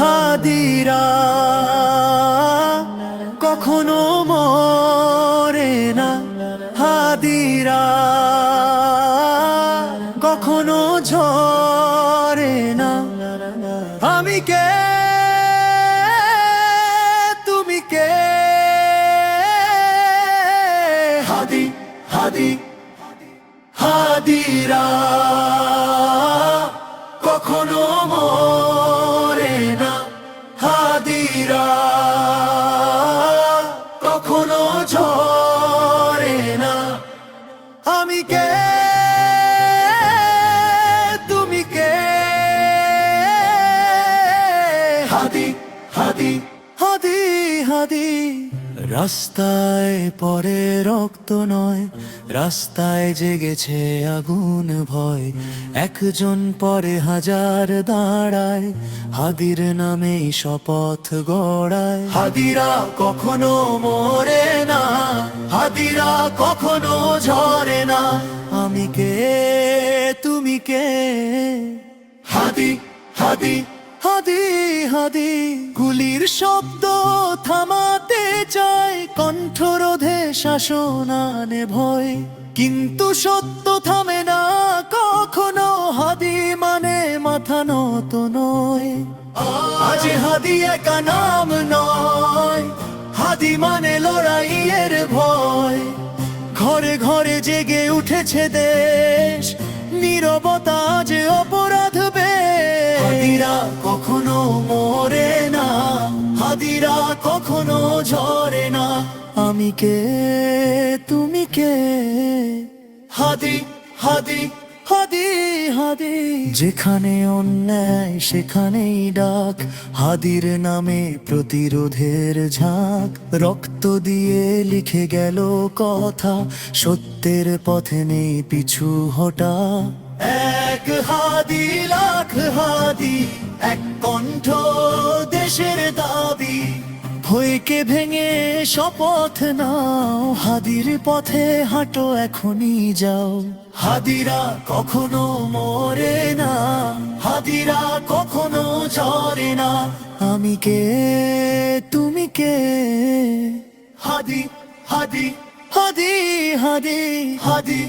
হাদিরা কখনো মরে না। হাদিরা কখনো ঝরে না। আমি কে কে? হাদি হাদি, হাদিরা কখনো মরে না। হাদিরা কখনো ঝরে না। আমি কে? তুমি কে? হাদি হাদি হাদি হাদি রাস্তায় পরে রক্ত নয়, রাস্তায় জেগেছে আগুন ভয়। একজন পরে হাজার দাঁড়ায়, হাদির নামে শপথ গড়ায়। হাদিরা কখনো মরে না, হাদিরা কখনো ঝরে না। আমি কে, তুমি কে? হাদি হাদি হাদি হাদি, গুলির শব্দ থামাতে চায়, কণ্ঠরোধে শাসন আনে ভয়। কিন্তু সত্য থামে না, কখনো হাদি মানে মাথা নত নয়। আজ হাদি একা নাম নয়, হাদি মানে লড়াইয়ের ভয়। ঘরে ঘরে জেগে উঠেছে দেশ, নীরবতা যে অপরাধ হাদিরা কখনো ঝরে না। আমি কে? তুমি কে? হাদি হাদি হাদি হাদি। যেখানে অন্যায়, সেখানেই ডাক। হাদির নামে প্রতিরোধের ঝাঁক। রক্ত দিয়ে লিখে গেল কথা। সত্যের পথে নেই পিছু হটা। এক হাদি, লাখ হাদি, এক কণ্ঠ দেশের দাবি ভয়কে ভেঙে শপথ নাও, হাদির পথে হাঁটো এখনই যাও। হাদিরা কখনো মরে না, হাদিরা কখনো চরে না। আমি কে? তুমি কে? হাদি হাদি হাদি হাদি হাদি।